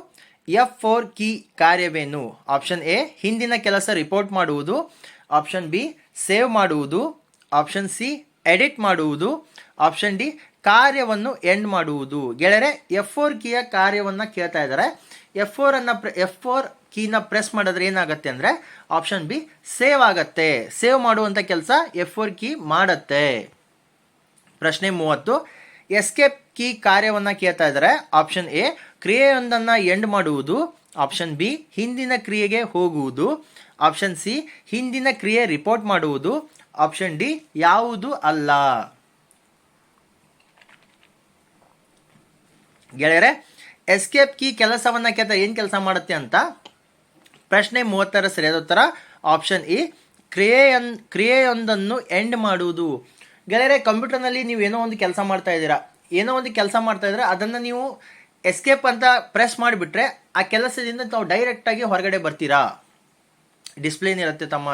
ಎಫ್ ಫೋರ್ ಕೀ ಕಾರ್ಯವೇನು? ಆಪ್ಷನ್ ಎ ಹಿಂದಿನ ಕೆಲಸ ರಿಪೋರ್ಟ್ ಮಾಡುವುದು. ಆಪ್ಷನ್ ಬಿ ಸೇವ್ ಮಾಡುವುದು. ಆಪ್ಷನ್ ಸಿ ಎಡಿಟ್ ಮಾಡುವುದು. ಆಪ್ಷನ್ ಡಿ ಕಾರ್ಯವನ್ನು ಎಂಡ್ ಮಾಡುವುದು. ಗೆಳೆಯರೆ ಎಫ್ ಫೋರ್ ಕೀಯ ಕಾರ್ಯವನ್ನು ಕೇಳ್ತಾ ಇದ್ದಾರೆ. ಎಫ್ ಫೋರ್ ಅನ್ನ ಎಫ್ ಫೋರ್ ಕೀನ ಪ್ರೆಸ್ ಮಾಡಿದ್ರೆ ಏನಾಗುತ್ತೆ ಅಂದರೆ ಆಪ್ಷನ್ ಬಿ ಸೇವ್ ಆಗತ್ತೆ. ಸೇವ್ ಮಾಡುವಂಥ ಕೆಲಸ ಎಫ್ ಫೋರ್ ಕೀ ಮಾಡತ್ತೆ. ಪ್ರಶ್ನೆ ಮೂವತ್ತು ಎಸ್ಕೇಪ್ ಕೀ ಕಾರ್ಯವನ್ನು ಕೇಳ್ತಾ ಇದ್ದಾರೆ. ಆಪ್ಷನ್ ಎ ಕ್ರಿಯೆಯೊಂದನ್ನು ಎಂಡ್ ಮಾಡುವುದು. ಆಪ್ಷನ್ ಬಿ ಹಿಂದಿನ ಕ್ರಿಯೆಗೆ ಹೋಗುವುದು. ಆಪ್ಷನ್ ಸಿ ಹಿಂದಿನ ಕ್ರಿಯೆ ರಿಪೋರ್ಟ್ ಮಾಡುವುದು. ಆಪ್ಷನ್ ಡಿ ಯಾವುದು ಅಲ್ಲ. ಗೆಳೆಯರೆ ಎಸ್ಕೇಪ್ ಕೀ ಕೆಲಸವನ್ನು ಕೇತ ಏನು ಕೆಲಸ ಮಾಡುತ್ತೆ ಅಂತ? ಪ್ರಶ್ನೆ ಮೂವತ್ತರ ಸರಿಯಾದ ಉತ್ತರ ಆಪ್ಷನ್ ಇ ಕ್ರಿಯೆಯನ್ ಕ್ರಿಯೆಯೊಂದನ್ನು ಎಂಡ್ ಮಾಡುವುದು. ಗೆಳೆಯರೆ ಕಂಪ್ಯೂಟರ್ನಲ್ಲಿ ನೀವು ಏನೋ ಒಂದು ಕೆಲಸ ಮಾಡ್ತಾ ಇದ್ದೀರಾ. ಏನೋ ಒಂದು ಕೆಲಸ ಮಾಡ್ತಾ ಇದ್ರೆ ಅದನ್ನು ನೀವು ಎಸ್ಕೇಪ್ ಅಂತ ಪ್ರೆಸ್ ಮಾಡಿಬಿಟ್ರೆ ಆ ಕೆಲಸದಿಂದ ತಾವು ಡೈರೆಕ್ಟಾಗಿ ಹೊರಗಡೆ ಬರ್ತೀರಾ. ಡಿಸ್ಪ್ಲೇ ಇರುತ್ತೆ ತಮ್ಮ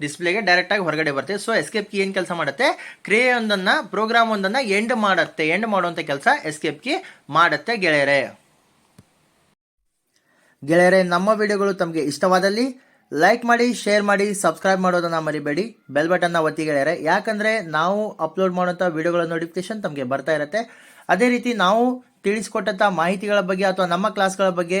ಡಿಸ್ಪ್ಲೇಗೆ ಡೈರೆಕ್ಟಾಗಿ ಹೊರಗಡೆ ಬರುತ್ತೆ. ಸೊ ಎಸ್ಕೇಪ್ ಕೀ ಏನು ಕೆಲಸ ಮಾಡುತ್ತೆ? ಕ್ರಿಯೆಯೊಂದನ್ನು ಪ್ರೋಗ್ರಾಮ್ ಒಂದನ್ನು ಎಂಡ್ ಮಾಡುತ್ತೆ. ಎಂಡ್ ಮಾಡುವಂಥ ಕೆಲಸ ಎಸ್ಕೇಪ್ ಕೀ ಮಾಡುತ್ತೆ ಗೆಳೆಯರೆ. ಗೆಳೆಯರೆ, ನಮ್ಮ ವಿಡಿಯೋಗಳು ತಮಗೆ ಇಷ್ಟವಾದಲ್ಲಿ ಲೈಕ್ ಮಾಡಿ ಶೇರ್ ಮಾಡಿ ಸಬ್ಸ್ಕ್ರೈಬ್ ಮಾಡೋದನ್ನ ಮರಿಬೇಡಿ. ಬೆಲ್ ಬಟನ್ನ ಒತ್ತಿ ಗೆಳೆಯರೆ. ಯಾಕಂದರೆ ನಾವು ಅಪ್ಲೋಡ್ ಮಾಡುವಂಥ ವಿಡಿಯೋಗಳ ನೋಟಿಫಿಕೇಶನ್ ತಮಗೆ ಬರ್ತಾ ಇರುತ್ತೆ. ಅದೇ ರೀತಿ ನಾವು ತಿಳಿಸ್ಕೊಟ್ಟಂಥ ಮಾಹಿತಿಗಳ ಬಗ್ಗೆ ಅಥವಾ ನಮ್ಮ ಕ್ಲಾಸ್ಗಳ ಬಗ್ಗೆ